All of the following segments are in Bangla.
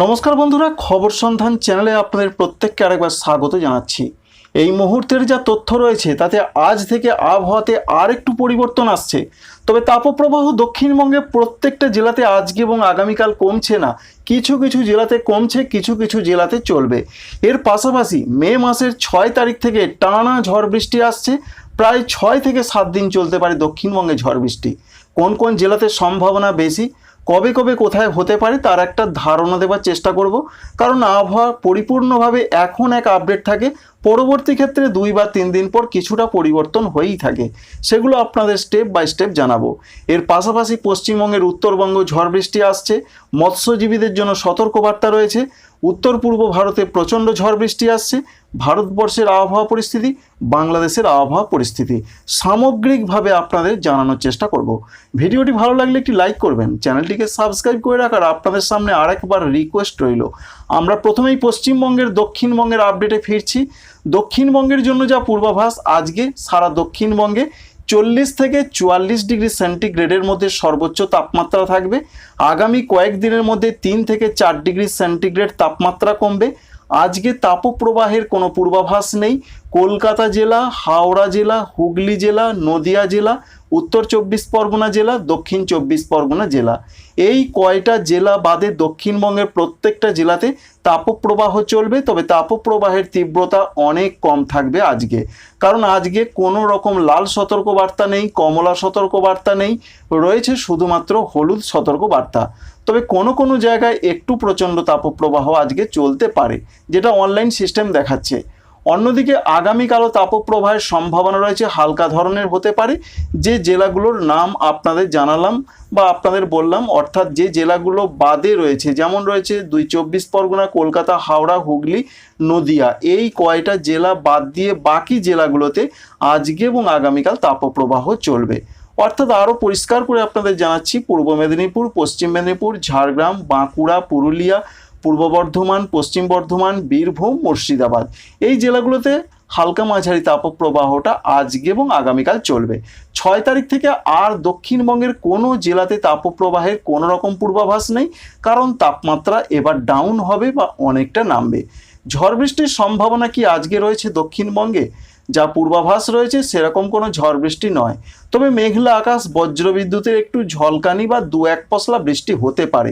নমস্কার বন্ধুরা, খবর সন্ধান চ্যানেলে আপনাদের প্রত্যেককে আরেকবার স্বাগত জানাচ্ছি। এই মুহূর্তের যা তথ্য রয়েছে, তাতে আজ থেকে আবহাওয়াতে আর একটু পরিবর্তন আসছে। তবে তাপপ্রবাহ দক্ষিণবঙ্গে প্রত্যেকটা জেলাতে আজকে এবং আগামীকাল কমছে না। কিছু কিছু জেলাতে কমছে, কিছু কিছু জেলাতে চলবে। এর পাশাপাশি মে মাসের ছয় তারিখ থেকে টানা ঝড় বৃষ্টি আসছে। প্রায় ছয় থেকে সাত দিন চলতে পারে দক্ষিণবঙ্গে ঝড় বৃষ্টি। কোন কোন জেলাতে সম্ভাবনা বেশি? কবে কবে কোথায় হতে পারে তার একটা ধারণা দেওয়ার চেষ্টা করব। কারণ আবহাওয়া পরিপূর্ণভাবে এখন এক আপডেট থাকে। পরবর্তী ক্ষেত্রে দুই বা তিন দিন পর কিছুটা পরিবর্তন হয়েই থাকে। সেগুলো আপনাদের স্টেপ বাই স্টেপ জানাব। এর পাশাপাশি পশ্চিমবঙ্গের উত্তরবঙ্গ ঝড় বৃষ্টি আসছে। মৎস্যজীবীদের জন্য সতর্কবার্তা রয়েছে। উত্তর পূর্ব ভারতে প্রচণ্ড ঝড় বৃষ্টি আসছে। ভারতবর্ষের আবহাওয়া পরিস্থিতি, বাংলাদেশের আবহাওয়া পরিস্থিতি, সামগ্রিকভাবে আপনাদের জানানোর চেষ্টা করব। ভিডিওটি ভালো লাগলে একটি লাইক করবেন। চ্যানেলটিকে সাবস্ক্রাইব করে রাখার আপনাদের সামনে আরেকবার রিকোয়েস্ট রইল। আমরা প্রথমেই পশ্চিমবঙ্গের দক্ষিণবঙ্গের আপডেটে ফিরছি। দক্ষিণবঙ্গের জন্য যা পূর্বাভাস, আজকে সারা দক্ষিণবঙ্গে চল্লিশ থেকে চুয়াল্লিশ ডিগ্রি সেন্টিগ্রেডের মধ্যে সর্বোচ্চ তাপমাত্রা থাকবে। আগামী কয়েকদিনের মধ্যে তিন থেকে চার ডিগ্রি সেন্টিগ্রেড তাপমাত্রা কমবে। আজকে তাপপ্রবাহের কোনো পূর্বাভাস নেই। কলকাতা জেলা, হাওড়া জেলা, হুগলি জেলা, নদিয়া জেলা, উত্তর চব্বিশ পরগনা জেলা, দক্ষিণ চব্বিশ পরগনা জেলা। এই কয়টা জেলা বাদে দক্ষিণবঙ্গের প্রত্যেকটা জেলাতে তাপপ্রবাহ চলবে, তবে তাপপ্রবাহের তীব্রতা অনেক কম থাকবে আজকে। কারণ আজকে কোনো রকম লাল সতর্কবার্তা নেই, কমলা সতর্কবার্তা নেই, রয়েছে শুধুমাত্র হলুদ সতর্কবার্তা। তবে কোনো কোনো জায়গায় একটু প্রচণ্ড তাপপ্রবাহ আজকে চলতে পারে, যেটা অনলাইন সিস্টেম দেখাচ্ছে। অন্যদিকে আগামীকালও তাপপ্রবাহের সম্ভাবনা রয়েছে, হালকা ধরনের হতে পারে। যে জেলাগুলোর নাম আপনাদের জানালাম বা আপনাদের বললাম, অর্থাৎ যে জেলাগুলো বাদে রয়েছে, যেমন রয়েছে দুই চব্বিশ পরগনা, কলকাতা, হাওড়া, হুগলি, নদিয়া। এই কয়টা জেলা বাদ দিয়ে বাকি জেলাগুলোতে আজকে এবং আগামীকাল তাপপ্রবাহ চলবে। অর্থাৎ আরও পরিষ্কার করে আপনাদের জানাচ্ছি, পূর্ব মেদিনীপুর, পশ্চিম মেদিনীপুর, ঝাড়গ্রাম, বাঁকুড়া, পুরুলিয়া পূর্ব বর্ধমান, পশ্চিম বর্ধমান, বীরভূম, মুর্শিদাবাদ। এই জেলাগুলোতে হালকা মাঝারি তাপপ্রবাহটা আজকে এবং আগামীকাল চলবে। ছয় তারিখ থেকে আর দক্ষিণবঙ্গের কোনো জেলাতে তাপপ্রবাহের কোনো রকম পূর্বাভাস নেই, কারণ তাপমাত্রা এবার ডাউন হবে বা অনেকটা নামবে। ঝড় বৃষ্টির সম্ভাবনা কি আজকে রয়েছে দক্ষিণবঙ্গে? যা পূর্বাভাস রয়েছে, সেরকম কোনো ঝড় বৃষ্টি নয়। তবে মেঘলা আকাশ, বজ্রবিদ্যুতের একটু ঝলকানি বা দু এক পশলা বৃষ্টি হতে পারে।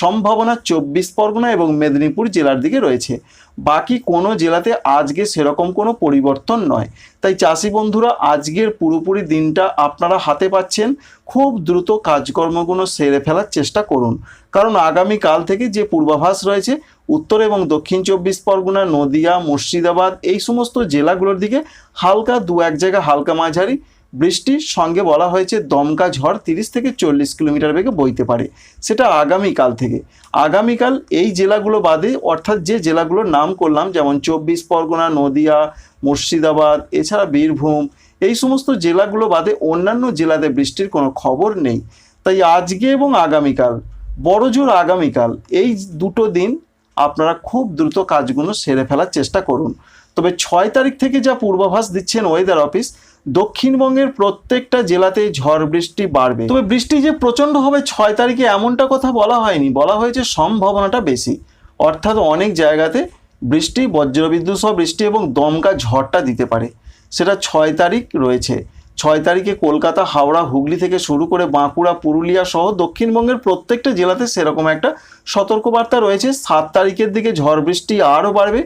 সম্ভাবনা চব্বিশ পরগনা এবং মেদিনীপুর জেলার দিকে রয়েছে। বাকি কোনো জেলাতে আজকে সেরকম কোনো পরিবর্তন নয়। তাই চাষি বন্ধুরা, আজকের পুরোপুরি দিনটা আপনারা হাতে পাচ্ছেন। খুব দ্রুত কাজকর্মগুলো সেরে ফেলার চেষ্টা করুন। কারণ আগামী কাল থেকে যে পূর্বাভাস রয়েছে, উত্তর এবং দক্ষিণ চব্বিশ পরগনা, নদিয়া, মুর্শিদাবাদ, এই সমস্ত জেলাগুলোর দিকে হালকা দু এক জায়গা হালকা মাঝারি। বৃষ্টির সঙ্গে বলা হয়েছে দমকা ঝড় তিরিশ থেকে চল্লিশ কিলোমিটার বেগে বইতে পারে। সেটা আগামীকাল থেকে। আগামীকাল এই জেলাগুলো বাদে অর্থাৎ যে জেলাগুলোর নাম করলাম, যেমন চব্বিশ পরগনা, নদিয়া, মুর্শিদাবাদ, এছাড়া বীরভূম, এই সমস্ত জেলাগুলো বাদে অন্যান্য জেলাতে বৃষ্টির কোনো খবর নেই। তাই আজকে এবং আগামীকাল বড়জোর আগামীকাল, এই দুটো দিন আপনারা খুব দ্রুত কাজগুলো সেরে ফেলার চেষ্টা করুন। তবে ছয় তারিখ থেকে যা পূর্বাভাস দিচ্ছেন ওয়েদার অফিস দক্ষিণবঙ্গের প্রত্যেকটা জেলাতেই ঝড় বৃষ্টি বাড়বে। তবে বৃষ্টি যে প্রচণ্ড হবে ছয় তারিখে এমনটা কথা বলা হয়নি, বলা হয়েছে সম্ভাবনাটা বেশি। অর্থাৎ অনেক জায়গাতে বৃষ্টি, বজ্রবিদ্যুৎ সহ বৃষ্টি এবং দমকা ঝড়টা দিতে পারে। সেটা ছয় তারিখ রয়েছে। ছয় তারিখে কলকাতা, হাওড়া, হুগলি থেকে শুরু করে বাঁকুড়া, পুরুলিয়া সহ দক্ষিণবঙ্গের প্রত্যেকটা জেলাতে সেরকম একটা সতর্কবার্তা রয়েছে। সাত তারিখের দিকে ঝড় বৃষ্টি আরও বাড়বে।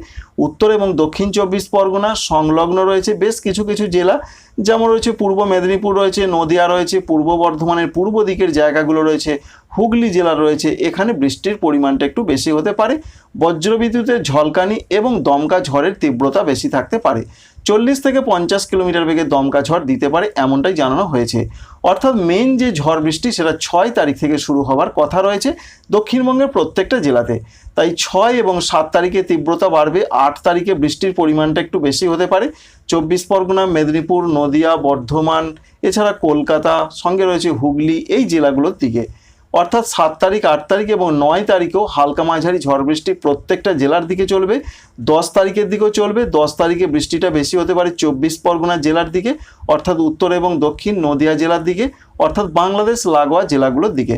উত্তর এবং দক্ষিণ চব্বিশ পরগনা সংলগ্ন রয়েছে বেশ কিছু কিছু জেলা। যেমন রয়েছে পূর্ব মেদিনীপুর রয়েছে, নদিয়া রয়েছে, পূর্ব বর্ধমানের পূর্ব দিকের জায়গাগুলো রয়েছে, হুগলি জেলা রয়েছে। এখানে বৃষ্টির পরিমাণটা একটু বেশি হতে পারে। বজ্রবিদ্যুতের ঝলকানি এবং দমকা ঝড়ের তীব্রতা বেশি থাকতে পারে। চল্লিশ থেকে পঞ্চাশ কিলোমিটার বেগে দমকা ঝড় দিতে পারে এমনটাই জানানো হয়েছে। অর্থাৎ মেন যে ঝড় বৃষ্টি, সেটা ছয় তারিখ থেকে শুরু হওয়ার কথা রয়েছে দক্ষিণবঙ্গের প্রত্যেকটা জেলাতে। তাই ছয় এবং সাত তারিখে তীব্রতা বাড়বে, আট তারিখে বৃষ্টির পরিমাণটা একটু বেশি হতে পারে। চব্বিশ পরগনা, মেদিনীপুর, নদিয়া, বর্ধমান, এছাড়া কলকাতা, সঙ্গে রয়েছে হুগলি, এই জেলাগুলোর দিকে। অর্থাৎ সাত তারিখ, আট তারিখ এবং নয় তারিখেও হালকা মাঝারি ঝড় বৃষ্টি প্রত্যেকটা জেলার দিকে চলবে। দশ তারিখের দিকেও চলবে। দশ তারিখে বৃষ্টিটা বেশি হতে পারে চব্বিশ পরগনা জেলার দিকে, অর্থাৎ উত্তর এবং দক্ষিণ নদিয়া জেলার দিকে, অর্থাৎ বাংলাদেশ, লাগোয়া জেলাগুলোর দিকে।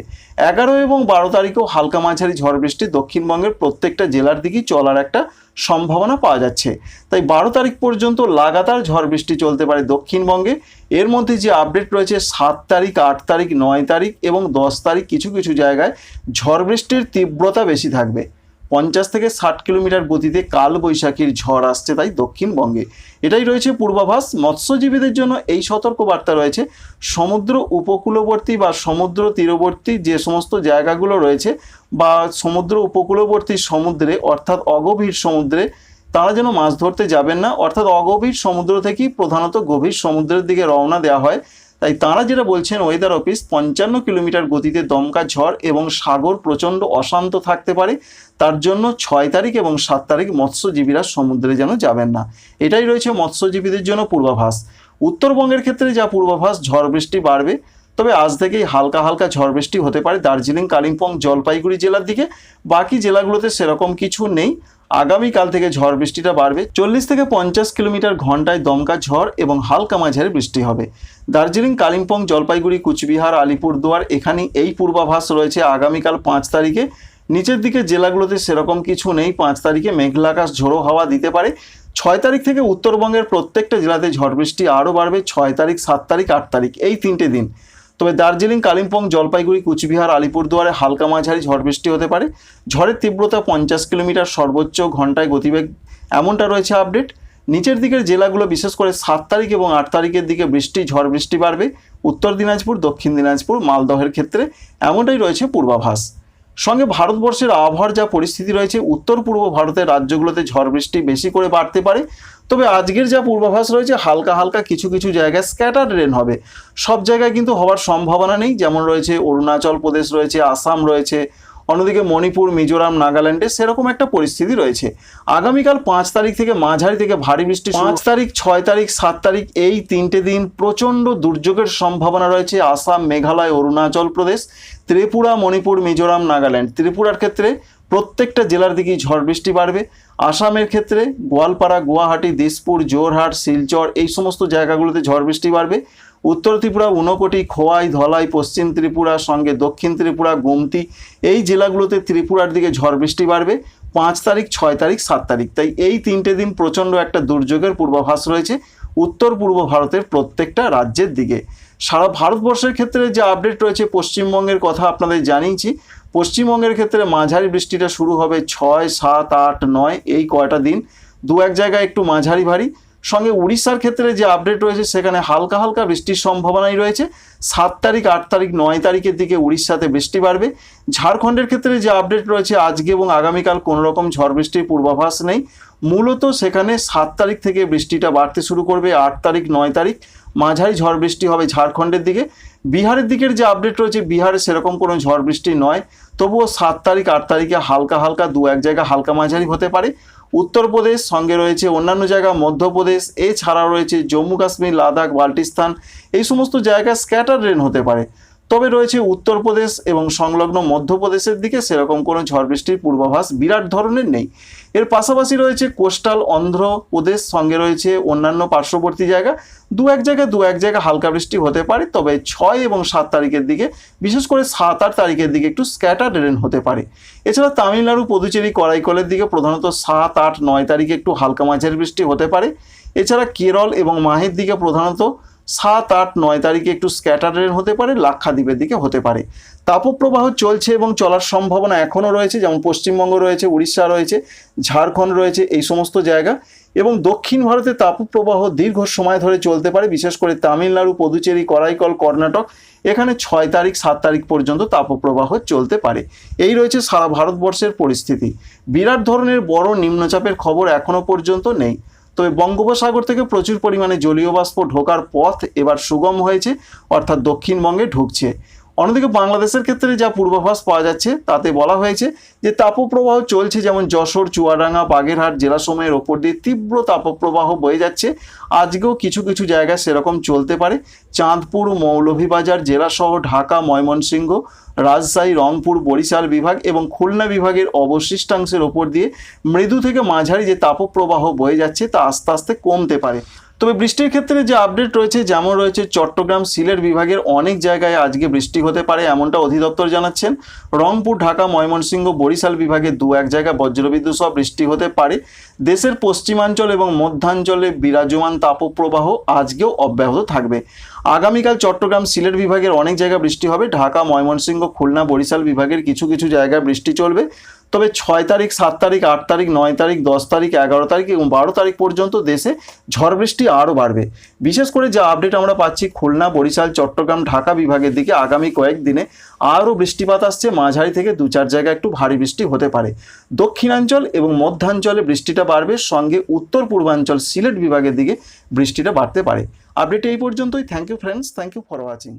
এগারো এবং বারো তারিখেও হালকা মাঝারি ঝড় বৃষ্টি দক্ষিণবঙ্গের প্রত্যেকটা জেলার দিকেই চলার একটা সম্ভাবনা পাওয়া যাচ্ছে। তাই বারো তারিখ পর্যন্ত লাগাতার ঝড় বৃষ্টি চলতে পারে দক্ষিণবঙ্গে। এর মধ্যে যে আপডেট রয়েছে, সাত তারিখ, আট তারিখ, নয় তারিখ এবং দশ তারিখ কিছু কিছু কিছু জায়গায় ঝড় বৃষ্টির তীব্রতা বেশি থাকবে। পঞ্চাশ থেকে ষাট কিলোমিটার গতিতে কাল বৈশাখীর ঝড় আসছে তাই দক্ষিণবঙ্গে। এটাই রয়েছে পূর্বাভাস। মৎস্যজীবীদের জন্য এই সতর্কবার্তা রয়েছে। সমুদ্র উপকূলবর্তী বা সমুদ্র তীরবর্তী যে সমস্ত জায়গাগুলো রয়েছে বা সমুদ্র উপকূলবর্তী সমুদ্রে, অর্থাৎ অগভীর সমুদ্রে, তারা যেন মাছ ধরতে যাবেন না। অর্থাৎ অগভীর সমুদ্র থেকেই প্রধানত গভীর সমুদ্রের দিকে রওনা দেওয়া হয়। তাই তারা যেটা বলছেন ওয়েদার অফিস পঞ্চান্ন কিলোমিটার গতিতে দমকা ঝড় এবং সাগর প্রচণ্ড অশান্ত থাকতে পারে। তার জন্য ছয় তারিখ এবং সাত তারিখ মৎস্যজীবীরা সমুদ্রে যেন যাবেন না। এটাই রয়েছে মৎস্যজীবীদের জন্য পূর্বাভাস। উত্তরবঙ্গের ক্ষেত্রে যা পূর্বাভাস, ঝড় বৃষ্টি বাড়বে। তবে আজ থেকেই হালকা হালকা ঝড় বৃষ্টি হতে পারে দার্জিলিং, কালিম্পং, জলপাইগুড়ি জেলার দিকে। বাকি জেলাগুলোতে সেরকম কিছু নেই। আগামীকাল থেকে ঝড় বৃষ্টিটা বাড়বে। চল্লিশ থেকে পঞ্চাশ কিলোমিটার ঘন্টায় দমকা ঝড় এবং হালকা মাঝারি বৃষ্টি হবে। দার্জিলিং, কালিম্পং, জলপাইগুড়ি, কুচবিহার, আলিপুরদুয়ার এখানে এই পূর্বাভাস রয়েছে আগামীকাল পাঁচ তারিখে। নিচের দিকে জেলাগুলোতে সেরকম কিছু নেই, পাঁচ তারিখে মেঘলা আকাশ ঝোড়ো হাওয়া দিতে পারে। ছয় তারিখ থেকে উত্তরবঙ্গের প্রত্যেকটা জেলাতে ঝড় বৃষ্টি আরও বাড়বে, ছয় তারিখ, সাত তারিখ, আট তারিখ, এই তিনটে দিন। তবে দার্জিলিং, কালিম্পং, জলপাইগুড়ি, কুচবিহার, আলিপুরদুয়ারে হালকা মাঝারি ঝড় বৃষ্টি হতে পারে। ঝড়ের তীব্রতা পঞ্চাশ কিলোমিটার সর্বোচ্চ ঘন্টায় গতিবেগ এমনটা রয়েছে আপডেট। নিচের দিকের জেলাগুলো বিশেষ করে সাত তারিখ এবং আট তারিখের দিকে বৃষ্টি, ঝড় বৃষ্টি বাড়বে। উত্তর দিনাজপুর, দক্ষিণ দিনাজপুর, মালদহের ক্ষেত্রে এমনটাই রয়েছে পূর্বাভাস। সঙ্গে ভারতবর্ষের আবহাওয়ার যা পরিস্থিতি রয়েছে উত্তর পূর্ব ভারতের রাজ্যগুলোতে ঝড় বৃষ্টি বেশি করে বাড়তে পারে। তবে আজকের যা পূর্বাভাস রয়েছে, হালকা হালকা কিছু কিছু জায়গায় স্ক্যাটার রেন হবে। সব জায়গায় কিন্তু হওয়ার সম্ভাবনা নেই, যেমন রয়েছে অরুণাচল প্রদেশ, রয়েছে আসাম, রয়েছে অন্যদিকে মণিপুর, মিজোরাম, নাগাল্যান্ডে সেরকম একটা পরিস্থিতি রয়েছে। আগামীকাল পাঁচ তারিখ থেকে মাঝারি থেকে ভারী বৃষ্টি পাঁচ তারিখ, ছয় তারিখ, সাত তারিখ, এই তিনটে দিন প্রচণ্ড দুর্যোগের সম্ভাবনা রয়েছে আসাম, মেঘালয়, অরুণাচল প্রদেশ, ত্রিপুরা, মণিপুর, মিজোরাম, নাগাল্যান্ড। ত্রিপুরার ক্ষেত্রে প্রত্যেকটা জেলার দিকেই ঝড় বৃষ্টি বাড়বে। আসামের ক্ষেত্রে গোয়ালপাড়া, গুয়াহাটি, দিসপুর জোরহাট শিলচর এই সমস্ত জায়গাগুলোতে ঝড় বৃষ্টি বাড়বে। উত্তর ত্রিপুরা, ঊনকোটি, খোয়াই, ধলাই, পশ্চিম ত্রিপুরা, সঙ্গে দক্ষিণ ত্রিপুরা, গোমতি এই জেলাগুলোতে ত্রিপুরার দিকে ঝড় বৃষ্টি বাড়বে। পাঁচ তারিখ, ছয় তারিখ, সাত তারিখ। তাই এই তিনটে দিন প্রচণ্ড একটা দুর্যোগের পূর্বাভাস রয়েছে উত্তর পূর্ব ভারতের প্রত্যেকটা রাজ্যের দিকে। সারা ভারতবর্ষের ক্ষেত্রে যে আপডেট রয়েছে, পশ্চিমবঙ্গের কথা আপনাদের জানিয়েছি। পশ্চিমবঙ্গের ক্ষেত্রে মাঝারি বৃষ্টিটা শুরু হবে ছয়, সাত, আট, নয়, এই কয়টা দিন। দু এক জায়গায় একটু মাঝারি ভারী। সঙ্গে উড়িষ্যার ক্ষেত্রে যে আপডেট রয়েছে, সেখানে হালকা হালকা বৃষ্টির সম্ভাবনাই রয়েছে। সাত তারিখ, আট তারিখ, নয় তারিখের দিকে উড়িষ্যাতে বৃষ্টি বাড়বে। ঝাড়খণ্ডের ক্ষেত্রে যে আপডেট রয়েছে, আজকে এবং আগামীকাল কোনো রকম ঝড় বৃষ্টির পূর্বাভাস নেই। মূলত সেখানে সাত তারিখ থেকে বৃষ্টিটা বাড়তে শুরু করবে, আট তারিখ, নয় তারিখ। মাঝারি ঝড় বৃষ্টি হবে ঝাড়খণ্ডের দিকে। বিহারের দিকের যে আপডেট রয়েছে, বিহারে সেরকম কোনো ঝড় বৃষ্টি নয়। তবুও সাত তারিখ, আট তারিখে হালকা হালকা দু এক জায়গা হালকা মাঝারি হতে পারে। উত্তরপ্রদেশ সঙ্গে রয়েছে অন্যান্য জায়গা, মধ্যপ্রদেশ, এছাড়াও রয়েছে জম্মু কাশ্মীর, লাদাখ, বাল্টিস্তান। এই সমস্ত জায়গায় স্ক্যাটার রেন হতে পারে। তবে রয়েছে উত্তরপ্রদেশ এবং সংলগ্ন মধ্যপ্রদেশের দিকে সেরকম কোনো ঝড় বৃষ্টির পূর্বাভাস বিরাট ধরনের নেই। এর পাশাপাশি রয়েছে কোস্টাল অন্ধ্রপ্রদেশ সঙ্গে রয়েছে অন্যান্য পার্শ্ববর্তী জায়গা। দু এক জায়গায় দু এক জায়গায় হালকা বৃষ্টি হতে পারে, তবে ছয় এবং সাত তারিখের দিকে, বিশেষ করে সাত আট তারিখের দিকে একটু স্ক্যাটার রেন হতে পারে। এছাড়া তামিলনাড়ু, পুদুচেরি, করাইকলের দিকে প্রধানত সাত আট নয় তারিখে একটু হালকা মাঝারি বৃষ্টি হতে পারে। এছাড়া কেরল এবং মাহের দিকে প্রধানত সাত আট নয় তারিখে একটু স্ক্যাটার রেন হতে পারে, লাক্ষাদ্বীপের দিকে হতে পারে। তাপপ্রবাহ চলছে এবং চলার সম্ভাবনা এখনও রয়েছে, যেমন পশ্চিমবঙ্গ রয়েছে, উড়িষ্যা রয়েছে, ঝাড়খণ্ড রয়েছে, এই সমস্ত জায়গা। এবং দক্ষিণ ভারতে তাপপ্রবাহ দীর্ঘ সময় ধরে চলতে পারে, বিশেষ করে তামিলনাড়ু, পদুচেরি, করাইকল, কর্ণাটক। এখানে ছয় তারিখ, সাত তারিখ পর্যন্ত তাপপ্রবাহ চলতে পারে। এই রয়েছে সারা ভারতবর্ষের পরিস্থিতি। বিরাট ধরনের বড় নিম্নচাপের খবর এখনও পর্যন্ত নেই। তবে বঙ্গোপসাগর থেকে প্রচুর পরিমাণে জলীয় বাষ্প ঢোকার পথ এবার সুগম হয়েছে, অর্থাৎ দক্ষিণবঙ্গে ঢুকছে। অন্যদিকে বাংলাদেশের ক্ষেত্রে যা পূর্বাভাস পাওয়া যাচ্ছে, তাতে বলা হয়েছে যে তাপপ্রবাহ চলছে যেমন যশোর, চুয়াডাঙ্গা, বাগেরহাট জেলাসমূহের ওপর দিয়ে তীব্র তাপপ্রবাহ বয়ে যাচ্ছে। আজকেও কিছু কিছু জায়গায় সেরকম চলতে পারে। চাঁদপুর, মৌলভীবাজার জেলাসহ ঢাকা, ময়মনসিংহ, রাজশাহী, রংপুর, বরিশাল বিভাগ এবং খুলনা বিভাগের অবশিষ্টাংশের ওপর দিয়ে মৃদু থেকে মাঝারি যে তাপপ্রবাহ বয়ে যাচ্ছে তা আস্তে আস্তে কমতে পারে। তবে বৃষ্টির ক্ষেত্রে যে আপডেট রয়েছে, যেমন রয়েছে চট্টগ্রাম সিলেট বিভাগের অনেক জায়গায় আজকে বৃষ্টি হতে পারে এমনটা অধিদপ্তর জানাচ্ছেন। রংপুর, ঢাকা, ময়মনসিংহ, বরিশাল বিভাগে দু এক জায়গায় বজ্রবিদ্যুৎ সহ বৃষ্টি হতে পারে। দেশের পশ্চিমাঞ্চল এবং মধ্যাঞ্চলে বিরাজমান তাপপ্রবাহ আজকেও অব্যাহত থাকবে। আগামীকাল চট্টগ্রাম সিলেট বিভাগের অনেক জায়গায় বৃষ্টি হবে। ঢাকা, ময়মনসিংহ, খুলনা, বরিশাল বিভাগের কিছু কিছু জায়গায় বৃষ্টি চলবে। তবে ছয় তারিখ, সাত তারিখ, আট তারিখ, নয় তারিখ, দশ তারিখ, এগারো তারিখ এবং বারো তারিখ পর্যন্ত দেশে ঝড় বৃষ্টি আরও বাড়বে। বিশেষ করে যা আপডেট আমরা পাচ্ছি, খুলনা, বরিশাল, চট্টগ্রাম, ঢাকা বিভাগের দিকে আগামী কয়েকদিনে আরও বৃষ্টিপাত আসছে। মাঝারি থেকে দু চার জায়গায় একটু ভারী বৃষ্টি হতে পারে। দক্ষিণাঞ্চল এবং মধ্যাঞ্চলে বৃষ্টিটা বাড়বে। সঙ্গে উত্তর পূর্বাঞ্চল সিলেট বিভাগের দিকে বৃষ্টিটা বাড়তে পারে। আপডেট এই পর্যন্তই। Thank you friends thank you for watching